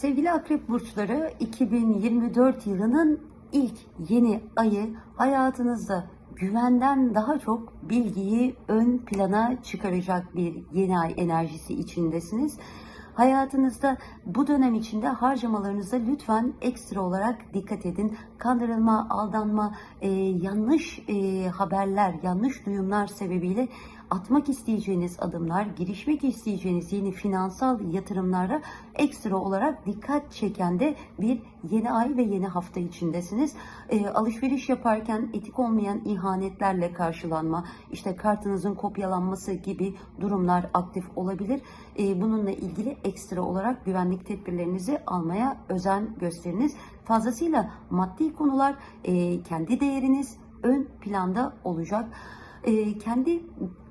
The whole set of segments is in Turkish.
Sevgili akrep burçları 2024 yılının ilk yeni ayı hayatınızda güvenden daha çok bilgiyi ön plana çıkaracak bir yeni ay enerjisi içindesiniz. Hayatınızda bu dönem içinde harcamalarınıza lütfen ekstra olarak dikkat edin. Kandırılma, aldanma, e, yanlış e, haberler, yanlış duyumlar sebebiyle atmak isteyeceğiniz adımlar, girişmek isteyeceğiniz yeni finansal yatırımlara ekstra olarak dikkat çeken de bir yeni ay ve yeni hafta içindesiniz. E, alışveriş yaparken etik olmayan ihanetlerle karşılanma, işte kartınızın kopyalanması gibi durumlar aktif olabilir. E, bununla ilgili ekstra olarak güvenlik tedbirlerinizi almaya özen gösteriniz. Fazlasıyla maddi konular, e, kendi değeriniz ön planda olacak. E, kendi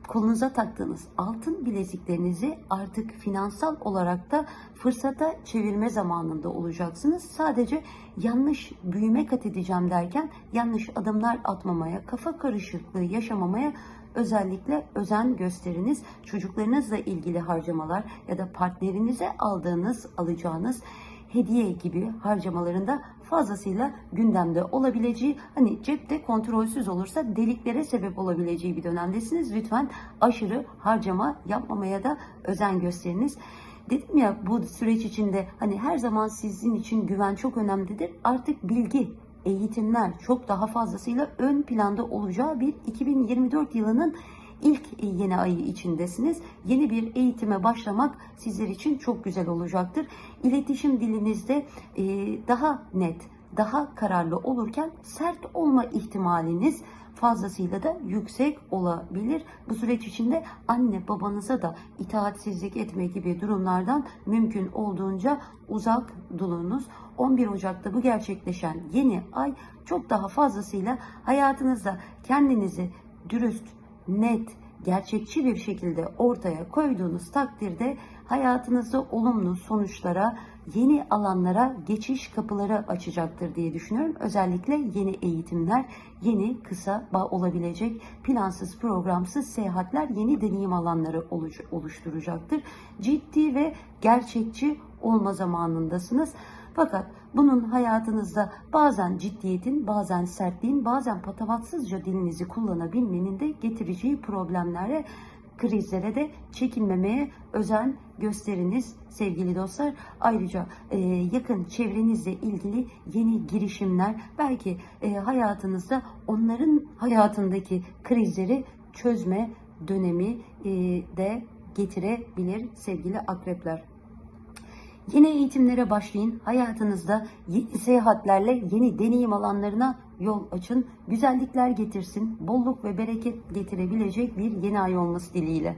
kolunuza taktığınız altın bileziklerinizi artık finansal olarak da fırsata çevirme zamanında olacaksınız. Sadece yanlış büyüme kat edeceğim derken yanlış adımlar atmamaya, kafa karışıklığı yaşamamaya özellikle özen gösteriniz. Çocuklarınızla ilgili harcamalar ya da partnerinize aldığınız, alacağınız hediye gibi harcamalarında fazlasıyla gündemde olabileceği, hani cepte kontrolsüz olursa deliklere sebep olabileceği bir dönemdesiniz. Lütfen aşırı harcama yapmamaya da özen gösteriniz. Dedim ya bu süreç içinde hani her zaman sizin için güven çok önemlidir. Artık bilgi, eğitimler çok daha fazlasıyla ön planda olacağı bir 2024 yılının ilk yeni ayı içindesiniz. Yeni bir eğitime başlamak sizler için çok güzel olacaktır. İletişim dilinizde e, daha net, daha kararlı olurken sert olma ihtimaliniz fazlasıyla da yüksek olabilir. Bu süreç içinde anne babanıza da itaatsizlik etme gibi durumlardan mümkün olduğunca uzak durunuz. 11 Ocak'ta bu gerçekleşen yeni ay çok daha fazlasıyla hayatınızda kendinizi dürüst, net, gerçekçi bir şekilde ortaya koyduğunuz takdirde hayatınızda olumlu sonuçlara, yeni alanlara geçiş kapıları açacaktır diye düşünüyorum. Özellikle yeni eğitimler, yeni kısa olabilecek plansız programsız seyahatler yeni deneyim alanları oluşturacaktır. Ciddi ve gerçekçi olma zamanındasınız. Fakat bunun hayatınızda bazen ciddiyetin, bazen sertliğin, bazen patavatsızca dilinizi kullanabilmenin de getireceği problemlere, krizlere de çekinmemeye özen gösteriniz sevgili dostlar. Ayrıca e, yakın çevrenizle ilgili yeni girişimler, belki e, hayatınızda onların hayatındaki krizleri çözme dönemi e, de getirebilir sevgili akrepler. Yeni eğitimlere başlayın. Hayatınızda yeni seyahatlerle yeni deneyim alanlarına yol açın. Güzellikler getirsin. Bolluk ve bereket getirebilecek bir yeni ay olması dileğiyle.